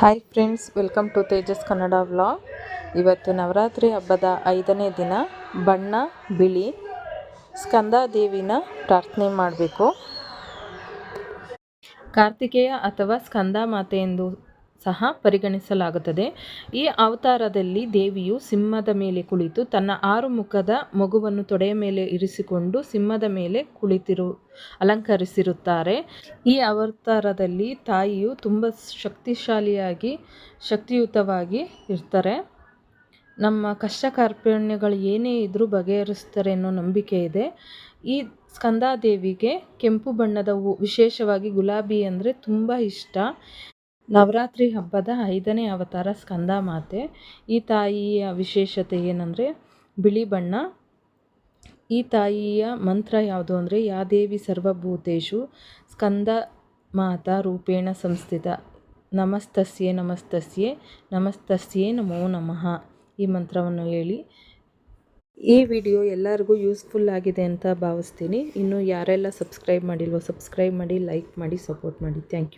Hi friends welcome to Tejas Kannada vlog ಇವತ್ತು ನವರಾತ್ರಿ ಹಬ್ಬದ ಐದನೇ ದಿನ ಬಣ್ಣ, ಬಿಳಿ ಸ್ಕಂದಾದೇವಿನ ಪ್ರಾರ್ಥನೆ ಮಾಡಬೇಕು. ಕಾರ್ತಿಕೇಯ ಅಥವಾ ಸ್ಕಂದ ಮಾತೆ ಎಂದು ಸಹ ಪರಿಗಣಿಸಲಾಗುತ್ತದೆ. ಈ ಅವತಾರದಲ್ಲಿ ದೇವಿಯು ಸಿಂಹದ ಮೇಲೆ ಕುಳಿತು ತನ್ನ ಆರು ಮುಖದ ಮಗುವನ್ನು ತೊಡೆಯ ಮೇಲೆ ಇರಿಸಿಕೊಂಡು ಸಿಂಹದ ಮೇಲೆ ಕುಳಿತಿರು, ಅಲಂಕರಿಸಿರುತ್ತಾರೆ. ಈ ಅವತಾರದಲ್ಲಿ ತಾಯಿಯು ತುಂಬ ಶಕ್ತಿಶಾಲಿಯಾಗಿ, ಶಕ್ತಿಯುತವಾಗಿ ಇರ್ತಾರೆ. ನಮ್ಮ ಕಷ್ಟ ಕಾರ್ಪಣ್ಯಗಳು ಏನೇ ಇದ್ದರೂ ಬಗೆಹರಿಸ್ತಾರೆ ಅನ್ನೋ ನಂಬಿಕೆ ಇದೆ. ಈ ಸ್ಕಂದಾದೇವಿಗೆ ಕೆಂಪು ಬಣ್ಣದ ವಿಶೇಷವಾಗಿ ಗುಲಾಬಿ ಅಂದರೆ ತುಂಬ ಇಷ್ಟ. ನವರಾತ್ರಿ ಹಬ್ಬದ ಐದನೇ ಅವತಾರ ಸ್ಕಂದ ಮಾತೆ. ಈ ತಾಯಿಯ ವಿಶೇಷತೆ ಏನಂದರೆ ಬಿಳಿ ಬಣ್ಣ. ಈ ತಾಯಿಯ ಮಂತ್ರ ಯಾವುದು ಅಂದರೆ, ಯಾ ದೇವಿ ಸರ್ವಭೂತೇಶು ಸ್ಕಂದ ಮಾತಾ ರೂಪೇಣ ಸಂಸ್ಥಿತ. ನಮಸ್ತಸ್ಯೆ ನಮಸ್ತಸ್ಯೆ, ನಮಸ್ತಸ್ಯೇ ನಮೋ ನಮಃ. ಈ ಮಂತ್ರವನ್ನು ಹೇಳಿ. ಈ ವಿಡಿಯೋ ಎಲ್ಲರಿಗೂ ಯೂಸ್ಫುಲ್ ಆಗಿದೆ ಅಂತ ಭಾವಿಸ್ತೀನಿ. ಇನ್ನು ಯಾರೆಲ್ಲ ಸಬ್ಸ್ಕ್ರೈಬ್ ಮಾಡಿಲ್ವೋ, ಸಬ್ಸ್ಕ್ರೈಬ್ ಮಾಡಿ, ಲೈಕ್ ಮಾಡಿ, ಸಪೋರ್ಟ್ ಮಾಡಿ. Thank you.